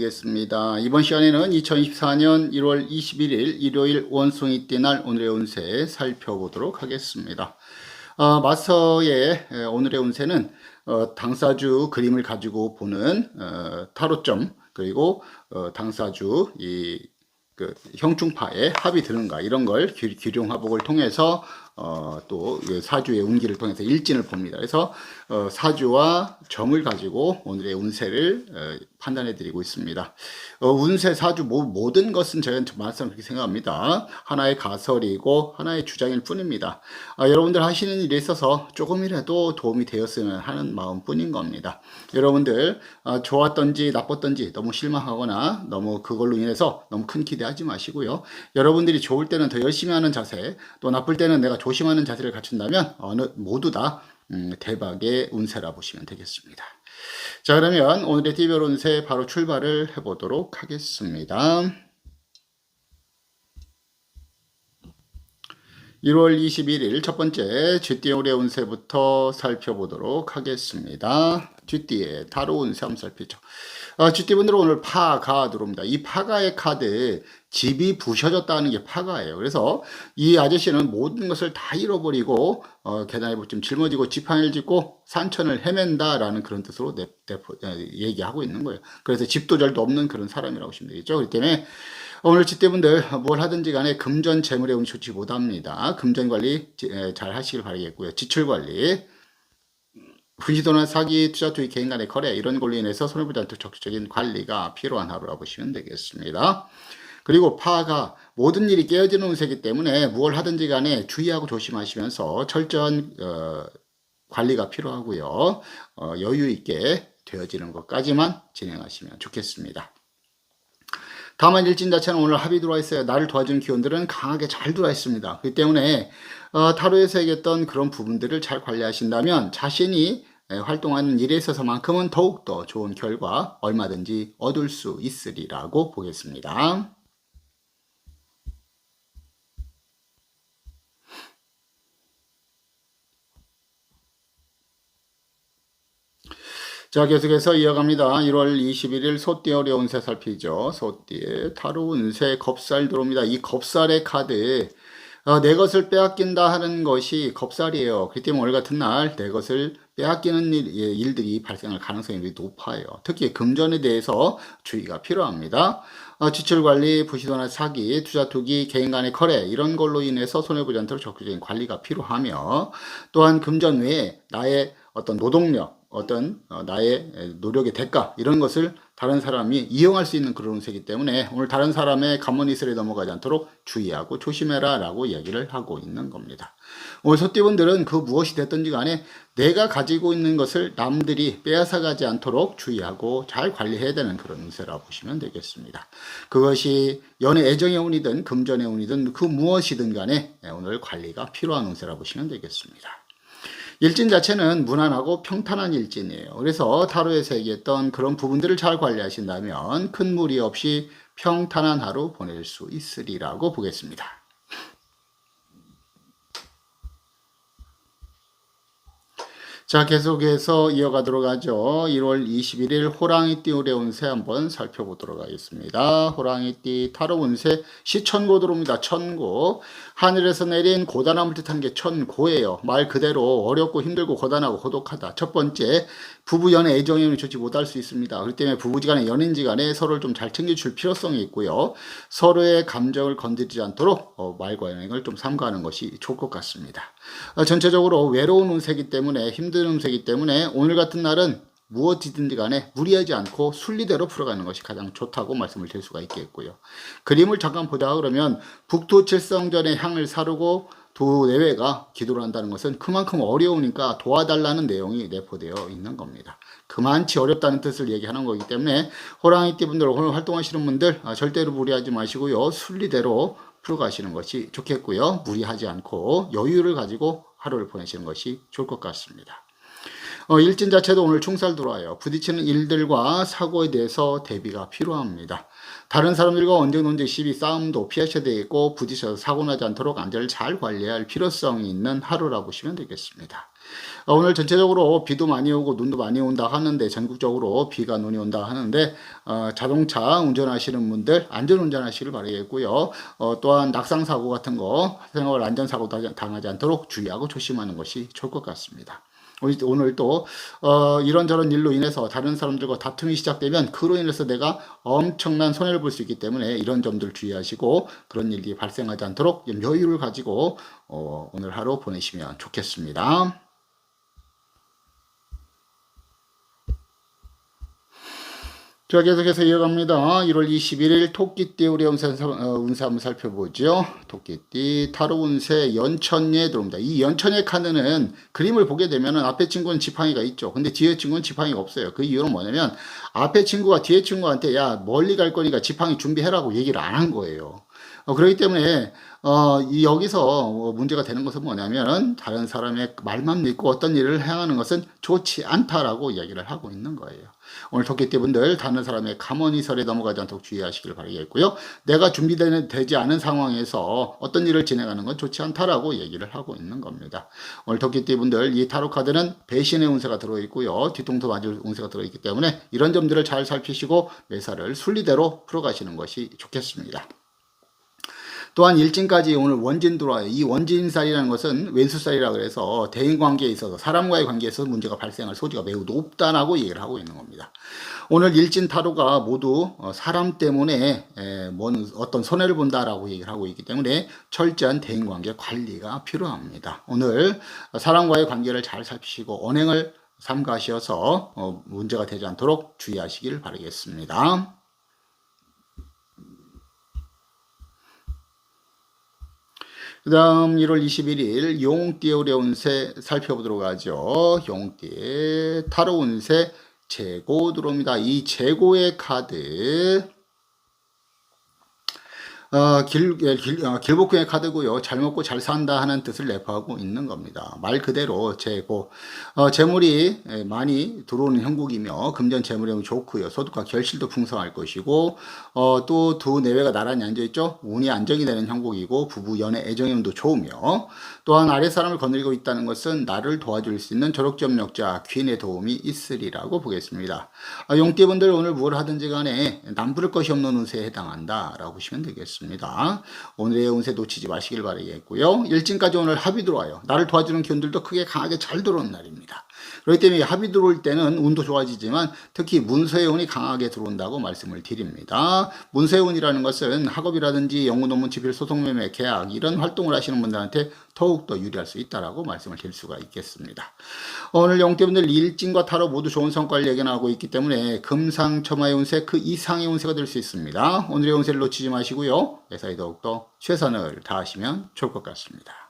드리겠습니다. 이번 시간에는 2024년 1월 21일 일요일 원숭이 띠날 오늘의 운세 살펴보도록 하겠습니다. 어, 마서의 에, 오늘의 운세는 어, 당사주 그림을 가지고 보는 어, 타로점 그리고 어, 당사주 이 그 형충파의 합이 드는가 이런 걸 기- 기룡화복을 통해서 어, 또이 사주의 운기를 통해서 일진을 봅니다. 그래서 어, 사주와 점을 가지고 오늘의 운세를 어, 판단해 드리고 있습니다. 어, 운세 사주 모, 모든 것은 저는 말씀 그렇게 생각합니다. 하나의 가설이고 하나의 주장일 뿐입니다. 아, 여러분들 하시는 일에 있어서 조금이라도 도움이 되었으면 하는 마음뿐인 겁니다. 여러분들 아, 좋았던지 나빴던지 너무 실망하거나 너무 그걸로 인해서 너무 큰 기대하지 마시고요. 여러분들이 좋을 때는 더 열심히 하는 자세, 또 나쁠 때는 내가 조심하는 자세를 갖춘다면 어느 모두 다 음, 대박의 운세라 보시면 되겠습니다. 자 그러면 오늘의 디별 운세 바로 출발을 해보도록 하겠습니다. 1월 21일 첫 번째 쥐띠오의 운세부터 살펴보도록 하겠습니다. 쥐띠의 타로 운세 한번 살피죠. 어, 쥐띠분들은 오늘 파가 들어옵니다. 이 파가의 카드 집이 부셔졌다는 게 파가예요. 그래서 이 아저씨는 모든 것을 다 잃어버리고 어, 계단에 좀 짊어지고 지팡이를 짚고 산천을 헤맨다라는 그런 뜻으로 내, 내, 얘기하고 있는 거예요. 그래서 집도 절도 없는 그런 사람이라고 보시면 되겠죠. 그렇기 때문에 오늘 집대분들 뭘 하든지 간에 금전 재물에 운이 좋지 못합니다. 금전 관리 에, 잘 하시길 바라겠고요. 지출 관리 분시도나 사기, 투자, 투기, 개인 간의 거래 이런 걸로 인해서 손해보지 않도록 적극적인 관리가 필요한 하루라 보시면 되겠습니다. 그리고 파가 모든 일이 깨어지는 운세이기 때문에 무엇을 하든지 간에 주의하고 조심하시면서 철저한 어, 관리가 필요하고요. 어, 여유 있게 되어지는 것까지만 진행하시면 좋겠습니다. 다만 일진 자체는 오늘 합이 들어와 있어요. 나를 도와주는 기운들은 강하게 잘 들어와 있습니다. 그렇기 때문에 어, 타로에서 얘기했던 그런 부분들을 잘 관리하신다면 자신이 에, 활동하는 일에 있어서만큼은 더욱더 좋은 결과 얼마든지 얻을 수 있으리라고 보겠습니다. 자, 계속해서 이어갑니다. 1월 21일 소띠 어려운 새 살피죠. 소띠의 타로 운세 겁살 들어옵니다. 이 겁살의 카드, 어, 내 것을 빼앗긴다 하는 것이 겁살이에요. 그렇기 때문에 오늘 같은 날 내 것을 빼앗기는 일, 예, 일들이 발생할 가능성이 높아요. 특히 금전에 대해서 주의가 필요합니다. 어, 지출 관리, 부시도나 사기, 투자 투기, 개인 간의 거래 이런 걸로 인해서 손해보지 않도록 적극적인 관리가 필요하며 또한 금전 외에 나의 어떤 노동력, 어떤 어, 나의 노력의 대가 이런 것을 다른 사람이 이용할 수 있는 그런 운세이기 때문에 오늘 다른 사람의 가문이슬에 넘어가지 않도록 주의하고 조심해라 라고 이야기를 하고 있는 겁니다. 오늘 소띠분들은 그 무엇이 됐든지 간에 내가 가지고 있는 것을 남들이 빼앗아가지 않도록 주의하고 잘 관리해야 되는 그런 운세라 보시면 되겠습니다. 그것이 연애 애정의 운이든 금전의 운이든 그 무엇이든 간에 오늘 관리가 필요한 운세라 보시면 되겠습니다. 일진 자체는 무난하고 평탄한 일진이에요. 그래서 타로에서 얘기했던 그런 부분들을 잘 관리하신다면 큰 무리 없이 평탄한 하루 보낼 수 있으리라고 보겠습니다. 자, 계속해서 이어가도록 하죠. 1월 21일 호랑이띠 올해 운세 한번 살펴보도록 하겠습니다. 호랑이띠 타로 운세 시천고 들어옵니다. 천고. 하늘에서 내린 고단함을 뜻한 게 천고예요. 말 그대로 어렵고 힘들고 고단하고 고독하다. 첫 번째, 부부 연애 애정이 좋지 못할 수 있습니다. 그렇기 때문에 부부지간에 연인지간에 서로를 좀 잘 챙겨줄 필요성이 있고요. 서로의 감정을 건드리지 않도록 어, 말과 여행을 좀 삼가하는 것이 좋을 것 같습니다. 어, 전체적으로 외로운 운세이기 때문에 힘든 운세이기 때문에 오늘 같은 날은 무엇이든지 간에 무리하지 않고 순리대로 풀어가는 것이 가장 좋다고 말씀을 드릴 수가 있겠고요. 그림을 잠깐 보자 그러면 북두칠성전의 향을 사르고 도 내외가 기도를 한다는 것은 그만큼 어려우니까 도와달라는 내용이 내포되어 있는 겁니다. 그만치 어렵다는 뜻을 얘기하는 거기 때문에 호랑이띠 분들 오늘 활동하시는 분들 아, 절대로 무리하지 마시고요. 순리대로 풀어가시는 것이 좋겠고요. 무리하지 않고 여유를 가지고 하루를 보내시는 것이 좋을 것 같습니다. 어, 일진 자체도 오늘 충살 들어와요. 부딪히는 일들과 사고에 대해서 대비가 필요합니다. 다른 사람들과 언쟁, 논쟁, 시비, 싸움도 피하셔야 되겠고 부딪혀서 사고 나지 않도록 안전을 잘 관리할 필요성이 있는 하루라고 보시면 되겠습니다. 어, 오늘 전체적으로 비도 많이 오고 눈도 많이 온다 하는데 전국적으로 비가 눈이 온다 하는데 어, 자동차 운전하시는 분들 안전 운전 하시길 바라겠고요. 어, 또한 낙상 사고 같은 거 생활 안전 사고 당하지 않도록 주의하고 조심하는 것이 좋을 것 같습니다. 오늘- 또 어, 이런저런 일로 인해서 다른 사람들과 다툼이 시작되면 그로 인해서 내가 엄청난 손해를 볼 수 있기 때문에 이런 점들 주의하시고 그런 일이 발생하지 않도록 좀 여유를 가지고 어, 오늘 하루 보내시면 좋겠습니다. 자, 계속해서 이어갑니다. 1월 21일 토끼띠 우리 어, 운세 한번 살펴보죠. 토끼띠 타로 운세 연천에 들어옵니다. 이 연천의 카드는 그림을 보게 되면 앞에 친구는 지팡이가 있죠. 근데 뒤에 친구는 지팡이가 없어요. 그 이유는 뭐냐면 앞에 친구가 뒤에 친구한테 야 멀리 갈 거니까 지팡이 준비해라고 얘기를 안 한 거예요. 어, 그렇기 때문에 어, 이 여기서 어, 문제가 되는 것은 뭐냐면 다른 사람의 말만 믿고 어떤 일을 행하는 것은 좋지 않다라고 이야기를 하고 있는 거예요. 오늘 토끼띠 분들 다른 사람의 감언이설에 넘어가지 않도록 주의하시길 바라겠고요. 내가 준비되지 않은 상황에서 어떤 일을 진행하는 건 좋지 않다라고 얘기를 하고 있는 겁니다. 오늘 토끼띠 분들 이 타로 카드는 배신의 운세가 들어있고요. 뒤통수 맞을 운세가 들어있기 때문에 이런 점들을 잘 살피시고 매사를 순리대로 풀어가시는 것이 좋겠습니다. 또한 일진까지 오늘 원진 들어와요. 이 원진살이라는 것은 왼수살이라 그래서 대인 관계에 있어서 사람과의 관계에서 문제가 발생할 소지가 매우 높다라고 얘기를 하고 있는 겁니다. 오늘 일진 타로가 모두 어, 사람 때문에 에, 뭔 어떤 손해를 본다라고 얘기를 하고 있기 때문에 철저한 대인 관계 관리가 필요합니다. 오늘 사람과의 관계를 잘 살피시고 언행을 삼가셔서 어, 문제가 되지 않도록 주의하시길 바라겠습니다. 그 다음 1월 21일 용띠의 운세 살펴보도록 하죠. 용띠의 타로 운세 재고 들어옵니다. 이 재고의 카드 어, 길, 길, 어, 길복궁의 카드고요. 잘 먹고 잘 산다 하는 뜻을 내포하고 있는 겁니다. 말 그대로 재고 어, 재물이 많이 들어오는 형국이며 금전 재물이 좋고요. 소득과 결실도 풍성할 것이고 어, 또 두 내외가 나란히 앉아있죠. 운이 안정이 되는 형국이고 부부 연애 애정형도 좋으며 또한 아랫사람을 거느리고 있다는 것은 나를 도와줄 수 있는 조력점력자 귀인의 도움이 있으리라고 보겠습니다. 아, 용띠분들 오늘 뭘 하든지 간에 남부를 것이 없는 운세에 해당한다라고 보시면 되겠습니다. 오늘의 운세 놓치지 마시길 바라겠고요. 일진까지 오늘 합이 들어와요. 나를 도와주는 기운들도 크게 강하게 잘 들어오는 날입니다. 그렇기 때문에 합이 들어올 때는 운도 좋아지지만 특히 문서의 운이 강하게 들어온다고 말씀을 드립니다. 문서의 운이라는 것은 학업이라든지 영어 논문 집필 소송 매매 계약 이런 활동을 하시는 분들한테 더욱더 유리할 수 있다라고 말씀을 드릴 수가 있겠습니다. 오늘 영태분들 일진과 타로 모두 좋은 성과를 예견하고 있기 때문에 금상첨화의 운세 그 이상의 운세가 될 수 있습니다. 오늘의 운세를 놓치지 마시고요. 매사에 더욱더 최선을 다하시면 좋을 것 같습니다.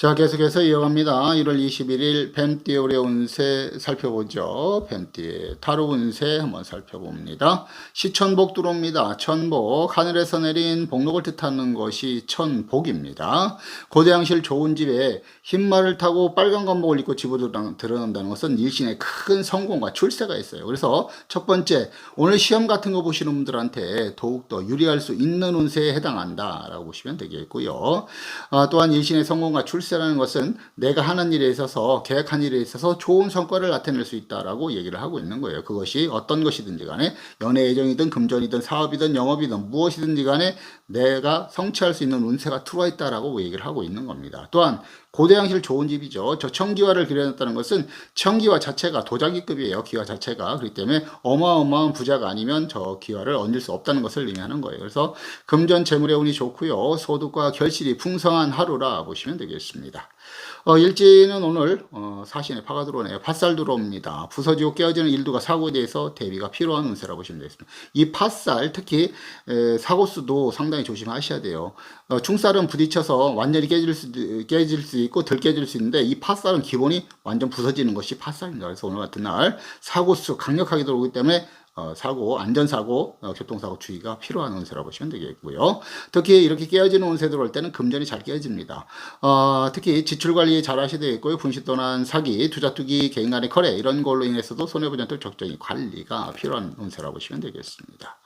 자, 계속해서 이어갑니다. 1월 21일 뱀띠의 올해 운세 살펴보죠. 뱀띠의 타로 운세 한번 살펴봅니다. 시천복 들어옵니다. 천복, 하늘에서 내린 복록을 뜻하는 것이 천복입니다. 고대양실 좋은 집에 흰말을 타고 빨간 관복을 입고 집어들어간다는 것은 일신의 큰 성공과 출세가 있어요. 그래서 첫 번째, 오늘 시험 같은 거 보시는 분들한테 더욱더 유리할 수 있는 운세에 해당한다라고 보시면 되겠고요. 아, 또한 일신의 성공과 출세 실세라는 것은 내가 하는 일에 있어서 계획한 일에 있어서 좋은 성과를 나타낼 수 있다라고 얘기를 하고 있는 거예요. 그것이 어떤 것이든지 간에 연애 애정이든 금전이든 사업이든 영업이든 무엇이든지 간에 내가 성취할 수 있는 운세가 들어와 있다라고 얘기를 하고 있는 겁니다. 또한 고대양실 좋은 집이죠. 저 청기화를 그려놨다는 것은 청기화 자체가 도자기급이에요. 기화 자체가. 그렇기 때문에 어마어마한 부자가 아니면 저 기화를 얻을 수 없다는 것을 의미하는 거예요. 그래서 금전 재물의 운이 좋고요. 소득과 결실이 풍성한 하루라 보시면 되겠습니다. 어, 일지는 오늘 어, 사신에 파가 들어오네요. 팥살 들어옵니다. 부서지고 깨어지는 일두가 사고에 대해서 대비가 필요한 운세라고 보시면 되겠습니다. 이 팥살 특히 에, 사고수도 상당히 조심하셔야 돼요. 어, 충살은 부딪혀서 완전히 깨질 수, 깨질 수 있고 덜 깨질 수 있는데 이 팥살은 기본이 완전 부서지는 것이 팥살입니다. 그래서 오늘 같은 날 사고수 강력하게 들어오기 때문에 어, 사고, 안전사고, 어, 교통사고 주의가 필요한 운세라고 보시면 되겠고요. 특히 이렇게 깨어지는 운세 들어올 때는 금전이 잘 깨어집니다. 어, 특히 지출 관리 잘 하셔야 되겠고요. 분실 또는 사기, 투자 투기, 개인 간의 거래 이런 걸로 인해서도 손해보전들 적정히 관리가 필요한 운세라고 보시면 되겠습니다.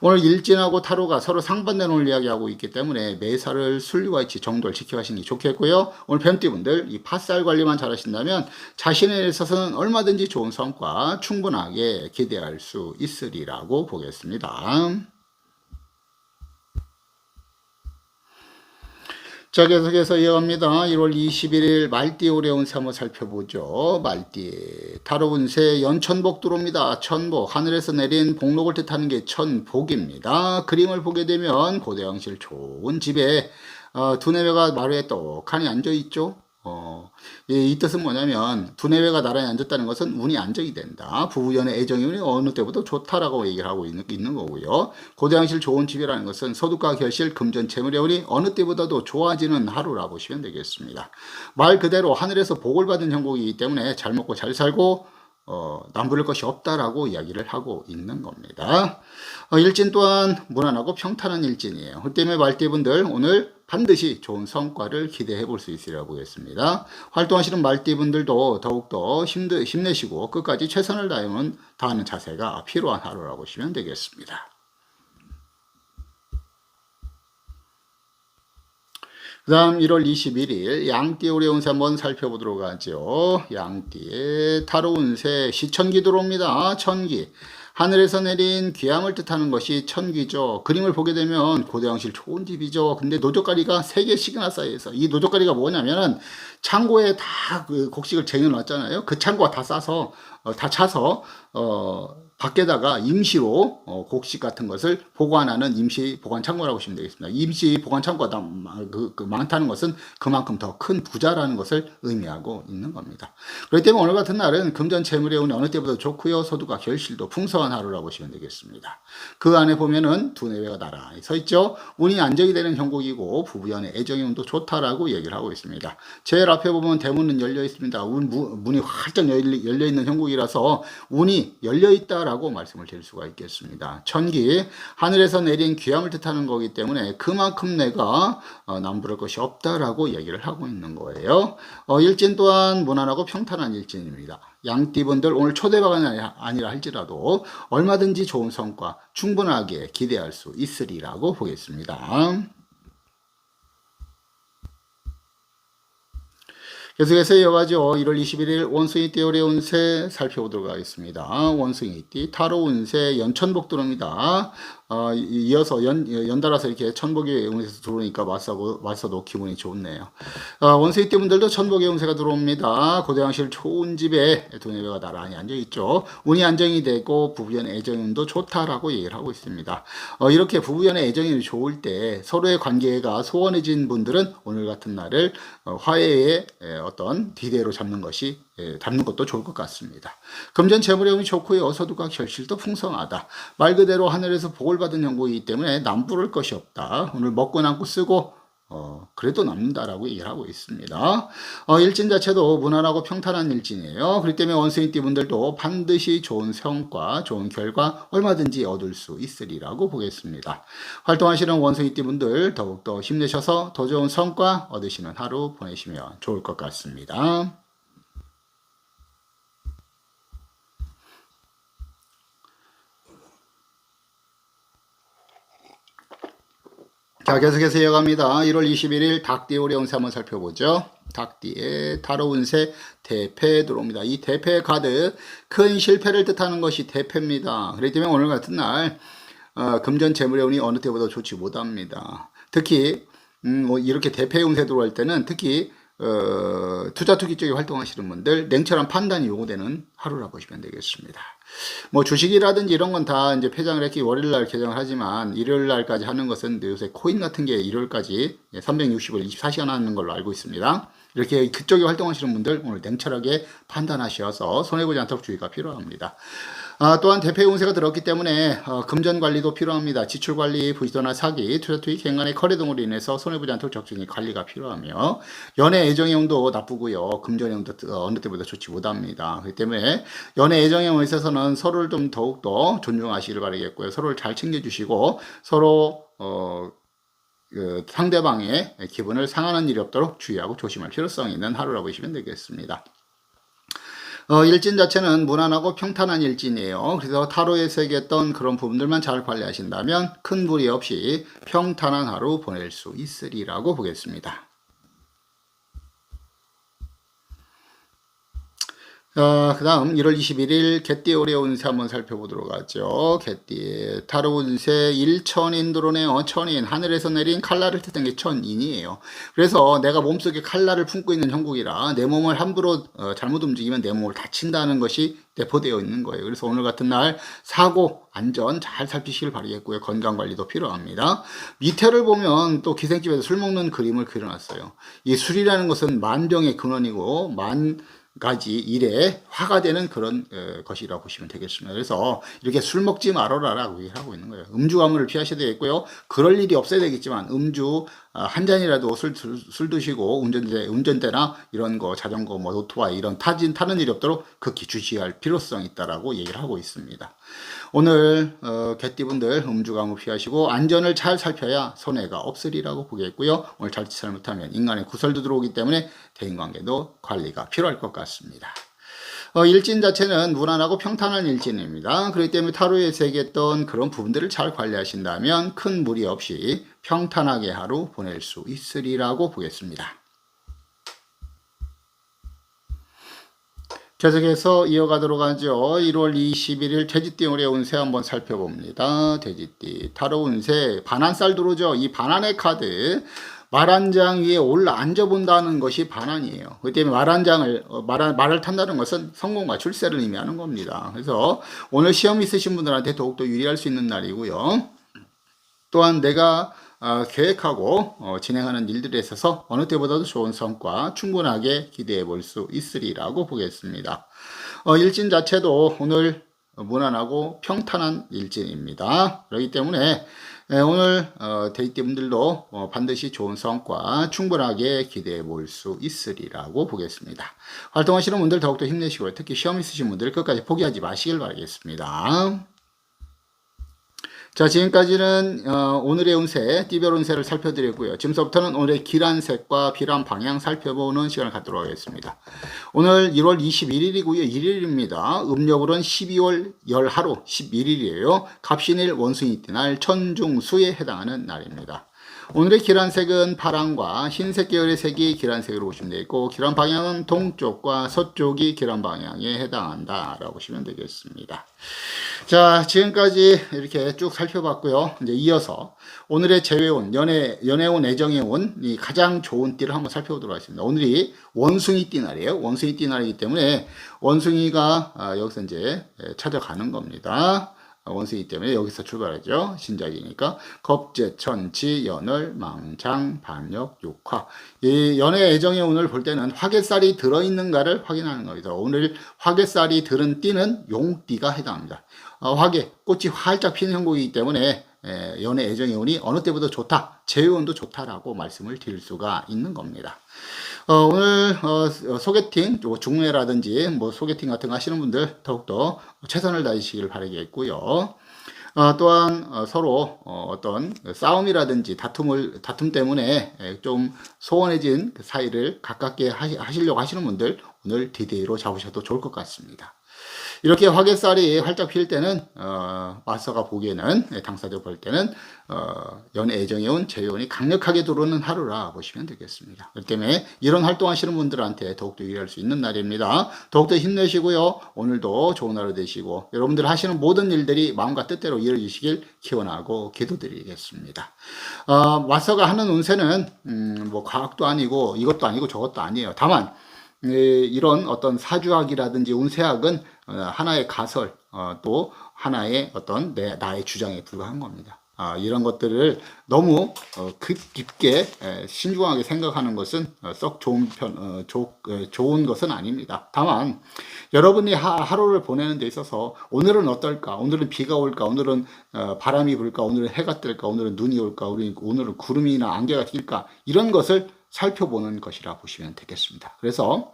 오늘 일진하고 타로가 서로 상반된 오늘 이야기하고 있기 때문에 매사를 순리와 이치 정도를 지켜가시는 게 좋겠고요. 오늘 뱀띠분들 이 팥살 관리만 잘 하신다면 자신에 있어서는 얼마든지 좋은 성과 충분하게 기대할 수 있으리라고 보겠습니다. 자, 계속해서 이어갑니다. 1월 21일 말띠 오래운세 한번 살펴보죠. 말띠. 타로 운세 연천복 들어옵니다. 천복. 하늘에서 내린 복록을 뜻하는 게 천복입니다. 그림을 보게 되면 고대왕실 좋은 집에 어, 두뇌배가 마루에 떡하니 앉아있죠. 어, 이, 이 뜻은 뭐냐면 두뇌배가 나란히 앉았다는 것은 운이 안정이 된다. 부부연의 애정이 운이 어느 때보다 좋다라고 얘기를 하고 있는, 있는 거고요. 고대왕실 좋은 집이라는 것은 소득과 결실, 금전, 재물의 운이 어느 때보다도 좋아지는 하루라 보시면 되겠습니다. 말 그대로 하늘에서 복을 받은 형국이기 때문에 잘 먹고 잘 살고 어, 남부를 것이 없다라고 이야기를 하고 있는 겁니다. 어, 일진 또한 무난하고 평탄한 일진이에요. 그 때문에 말띠분들 오늘 반드시 좋은 성과를 기대해 볼 수 있으리라 보겠습니다. 활동하시는 말띠분들도 더욱더 힘드, 힘내시고 끝까지 최선을 다하는, 다하는 자세가 필요한 하루라고 보시면 되겠습니다. 그 다음 1월 21일 양띠 오래 운세 한번 살펴보도록 하죠. 양띠의 타로 운세 시천기 들어옵니다. 천기. 하늘에서 내린 귀함을 뜻하는 것이 천기죠. 그림을 보게 되면 고대왕실 좋은 집이죠. 근데 노젓가리가 3개씩이나 쌓여있어. 이 노젓가리가 뭐냐면은 창고에 다 그 곡식을 쟁여놨잖아요. 그 창고가 다 싸서, 어, 다 차서, 어, 밖에다가 임시로 어, 곡식 같은 것을 보관하는 임시 보관 창고라고 보시면 되겠습니다. 임시 보관 창고가 그, 그 많다는 것은 그만큼 더 큰 부자라는 것을 의미하고 있는 겁니다. 그렇기 때문에 오늘 같은 날은 금전 재물의 운이 어느 때보다 좋고요. 소득과 결실도 풍성한 하루라고 보시면 되겠습니다. 그 안에 보면은 두뇌배가 나란히 서 있죠. 운이 안정이 되는 형국이고 부부연의 애정의 운도 좋다라고 얘기를 하고 있습니다. 제일 앞에 보면 대문은 열려 있습니다. 운, 문이 활짝 열려 있는 형국이라서 운이 열려 있다 라고 말씀을 드릴 수가 있겠습니다. 천기 하늘에서 내린 귀함을 뜻하는 거기 때문에 그만큼 내가 어, 남부를 것이 없다라고 얘기를 하고 있는 거예요. 어, 일진 또한 무난하고 평탄한 일진입니다. 양띠분들 오늘 초대박은 아니라 할지라도 얼마든지 좋은 성과 충분하게 기대할 수 있으리라고 보겠습니다. 계속해서 이어가죠. 1월 21일 원숭이 띠오의 운세 살펴보도록 하겠습니다. 원숭이 띠 타로 운세 연천복 들어옵니다. 어, 이어서 연, 연달아서 이렇게 천복의 운세에서 들어오니까 맞서고, 맞서도 기분이 좋네요. 어, 원숭이 띠분들도 천복의 운세가 들어옵니다. 고대왕실 좋은 집에 두뇌배가 나란히 앉아있죠. 운이 안정이 되고 부부연 애정운도 좋다라고 얘기를 하고 있습니다. 어, 이렇게 부부연의 애정이 좋을 때 서로의 관계가 소원해진 분들은 오늘 같은 날을 어, 화해의 어떤 디데이로 잡는 것이 예, 담는 것도 좋을 것 같습니다. 금전 재물의 운이 좋고요. 어서두가 결실도 풍성하다. 말 그대로 하늘에서 복을 받은 형국이기 때문에 남부를 것이 없다. 오늘 먹고 남고 쓰고 어, 그래도 남는다라고 얘기를 하고 있습니다. 어, 일진 자체도 무난하고 평탄한 일진이에요. 그렇기 때문에 원숭이 띠 분들도 반드시 좋은 성과, 좋은 결과 얼마든지 얻을 수 있으리라고 보겠습니다. 활동하시는 원숭이 띠 분들 더욱더 힘내셔서 더 좋은 성과 얻으시는 하루 보내시면 좋을 것 같습니다. 자, 계속해서 이어갑니다. 1월 21일 닭띠 오래 운세 한번 살펴보죠. 닭띠의 타로 운세 대패 들어옵니다. 이 대패 카드 큰 실패를 뜻하는 것이 대패입니다. 그렇기 때문에 오늘 같은 날 어, 금전 재물의 운이 어느 때보다 좋지 못합니다. 특히 음, 뭐 이렇게 대패 운세 들어올 때는 특히 어, 투자 투기 쪽에 활동하시는 분들 냉철한 판단이 요구되는 하루라 보시면 되겠습니다. 뭐 주식이라든지 이런 건 다 이제 폐장을 했기 월요일 날 개장을 하지만 일요일 날까지 하는 것은 요새 코인 같은 게 일요일까지 360을 24시간 하는 걸로 알고 있습니다. 이렇게 그쪽에 활동하시는 분들 오늘 냉철하게 판단하셔서 손해보지 않도록 주의가 필요합니다. 아, 또한 대표의 운세가 들었기 때문에 어, 금전 관리도 필요합니다. 지출 관리, 부지도나 사기, 투자 투입, 갱간의 거래 등으로 인해서 않도록 적절히 관리가 필요하며 연애 애정의 운도 나쁘고요. 금전의 운도 어, 어느 때보다 좋지 못합니다. 그렇기 때문에 연애 애정의 운에 있어서는 서로를 좀 더욱더 존중하시길 바라겠고요. 서로를 잘 챙겨주시고 서로 어, 그 상대방의 기분을 상하는 일이 없도록 주의하고 조심할 필요성이 있는 하루라고 보시면 되겠습니다. 어, 일진 자체는 무난하고 평탄한 일진이에요. 그래서 타로에서 얘기했던 그런 부분들만 잘 관리하신다면 큰 무리 없이 평탄한 하루 보낼 수 있으리라고 보겠습니다. 어, 그 다음 1월 21일 개띠 오래 운세 한번 살펴보도록 하죠. 개띠 타로 운세 1천인 들어오네요. 천인 하늘에서 내린 칼날을 뜻한 게 천인이에요. 그래서 내가 몸속에 칼날을 품고 있는 형국이라 내 몸을 함부로 어, 잘못 움직이면 내 몸을 다친다는 것이 내포되어 있는 거예요. 그래서 오늘 같은 날 사고 안전 잘 살피시길 바라겠고요. 건강 관리도 필요합니다. 밑에를 보면 또 기생집에서 술 먹는 그림을 그려놨어요. 이 술이라는 것은 만병의 근원이고 만 가지 일에 화가 되는 그런 어, 것이라고 보시면 되겠습니다. 그래서 이렇게 술 먹지 말아라라고 얘기하고 있는 거예요. 음주 가물을 피하셔야 되겠고요. 그럴 일이 없어야 되겠지만 음주 어, 한 잔이라도 술, 술 드시고 운전대, 운전대나 이런 거 자전거 뭐 오토바이 이런 타진 타는 일이 없도록 극히 주시할 필요성이 있다라고 얘기를 하고 있습니다. 오늘 어, 개띠분들 음주 가물 피하시고 안전을 잘 살펴야 손해가 없으리라고 보겠고요. 오늘 잘 잘못하면 인간의 구설도 들어오기 때문에 대인관계도 관리가 필요할 것 같습니다. 어, 일진 자체는 무난하고 평탄한 일진입니다. 그렇기 때문에 타로에서 얘기했던 그런 부분들을 잘 관리하신다면 큰 무리 없이 평탄하게 하루 보낼 수 있으리라고 보겠습니다. 계속해서 이어가도록 하죠. 1월 21일 돼지띠 올해 운세 한번 살펴봅니다. 돼지띠 타로 운세 반환살 들어오죠. 이 반환의 카드 말한장 위에 올라 앉아본다는 것이 반환이에요. 그 때문에 말한 장을 어, 말, 말을 탄다는 것은 성공과 출세를 의미하는 겁니다. 그래서 오늘 시험 있으신 분들한테 더욱더 유리할 수 있는 날이고요. 또한 내가 어, 계획하고 어, 진행하는 일들에 있어서 어느 때보다도 좋은 성과 충분하게 기대해 볼 수 있으리라고 보겠습니다. 어, 일진 자체도 오늘 무난하고 평탄한 일진입니다. 그렇기 때문에 예, 오늘 어, 데이트 분들도 어, 반드시 좋은 성과 충분하게 기대해 볼 수 있으리라고 보겠습니다. 활동하시는 분들 더욱더 힘내시고요. 특히 시험 있으신 분들 끝까지 포기하지 마시길 바라겠습니다. 자, 지금까지는 어, 오늘의 운세, 띠별 운세를 살펴드렸고요. 지금부터는 오늘의 기란 색과 비란 방향 살펴보는 시간을 갖도록 하겠습니다. 오늘 1월 21일이고요. 1일입니다. 음력으로는 12월 열하루 11일이에요. 갑신일 원숭이 띠 날 천중수에 해당하는 날입니다. 오늘의 기란색은 파랑과 흰색 계열의 색이 기란색으로 보시면 되겠고 기란 방향은 동쪽과 서쪽이 기란 방향에 해당한다 라고 보시면 되겠습니다. 자, 지금까지 이렇게 쭉 살펴봤고요. 이제 이어서 오늘의 재회운, 연애, 연애운, 애정의운, 이 가장 좋은 띠를 한번 살펴보도록 하겠습니다. 오늘이 원숭이 띠 날이에요. 원숭이 띠 날이기 때문에 원숭이가 아, 여기서 이제 찾아가는 겁니다. 원숭이 때문에 여기서 출발하죠. 신작이니까 겁재, 천치, 연월, 망장, 반역, 육화. 이 연애 애정의 운을 볼 때는 화개살이 들어있는가를 확인하는 겁니다. 오늘 화개살이 들은 띠는 용띠가 해당합니다. 어, 화개, 꽃이 활짝 피는 형국이기 때문에 에, 연애 애정의 운이 어느 때보다 좋다, 재운도 좋다라고 말씀을 드릴 수가 있는 겁니다. 어, 오늘 어, 소개팅, 중매라든지 뭐 소개팅 같은 거 하시는 분들 더욱더 최선을 다하시길 바라겠고요. 어, 또한 어, 서로 어, 떤 싸움이라든지 다툼을 다툼 때문에 좀 소원해진 그 사이를 가깝게 하시, 하시려고 하시는 분들 오늘 디데이로 잡으셔도 좋을 것 같습니다. 이렇게 화개살이 활짝 필 때는 어, 마서가 보기에는 예, 당사자 볼 때는 어, 연애정이 온 재혼이 강력하게 들어오는 하루라 보시면 되겠습니다. 그렇기 때문에 이런 활동하시는 분들한테 더욱더 유리할 수 있는 날입니다. 더욱더 힘내시고요. 오늘도 좋은 하루 되시고 여러분들 하시는 모든 일들이 마음과 뜻대로 이루어지시길 기원하고 기도드리겠습니다. 어, 마서가 하는 운세는 음, 뭐 과학도 아니고 이것도 아니고 저것도 아니에요. 다만 이런 어떤 사주학이라든지 운세학은 어, 하나의 가설 어, 또 하나의 어떤 내, 나의 주장에 불과한 겁니다. 아, 이런 것들을 너무 어, 깊, 깊게 에, 신중하게 생각하는 것은 어, 썩 좋은 편, 어, 좋은 것은 아닙니다. 다만 여러분이 하, 하루를 보내는 데 있어서 오늘은 어떨까? 오늘은 비가 올까? 오늘은 어, 바람이 불까? 오늘은 해가 뜰까? 오늘은 눈이 올까? 오늘은 구름이나 안개가 낄까? 이런 것을 살펴보는 것이라 보시면 되겠습니다. 그래서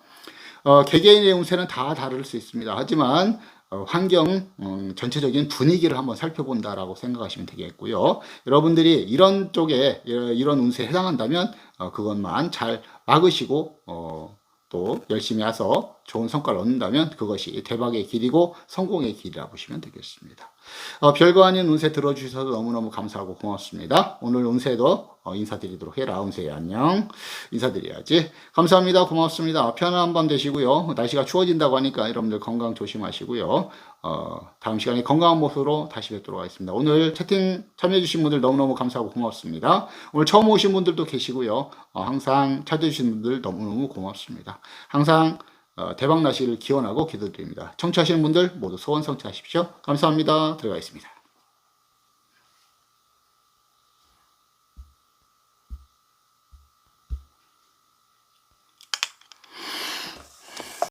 어, 개개인의 운세는 다 다를 수 있습니다. 하지만 어, 환경 음, 전체적인 분위기를 한번 살펴본다라고 생각하시면 되겠고요. 여러분들이 이런 쪽에 이- 이런 운세에 해당한다면 어, 그것만 잘 막으시고 어, 또 열심히 해서 좋은 성과를 얻는다면 그것이 대박의 길이고 성공의 길이라 보시면 되겠습니다. 어, 별거 아닌 운세 들어주셔서 너무너무 감사하고 고맙습니다. 오늘 운세도 어, 인사드리도록 해라. 운세 안녕. 인사드려야지. 감사합니다. 고맙습니다. 편안한 밤 되시고요. 날씨가 추워진다고 하니까 여러분들 건강 조심하시고요. 어, 다음 시간에 건강한 모습으로 다시 뵙도록 하겠습니다. 오늘 채팅 참여해주신 분들 너무너무 감사하고 고맙습니다. 오늘 처음 오신 분들도 계시고요. 어, 항상 찾아주신 분들 너무너무 고맙습니다. 항상 어, 대박 나시를 기원하고 기도드립니다. 청취하시는 분들 모두 소원 성취하십시오. 감사합니다. 들어가겠습니다.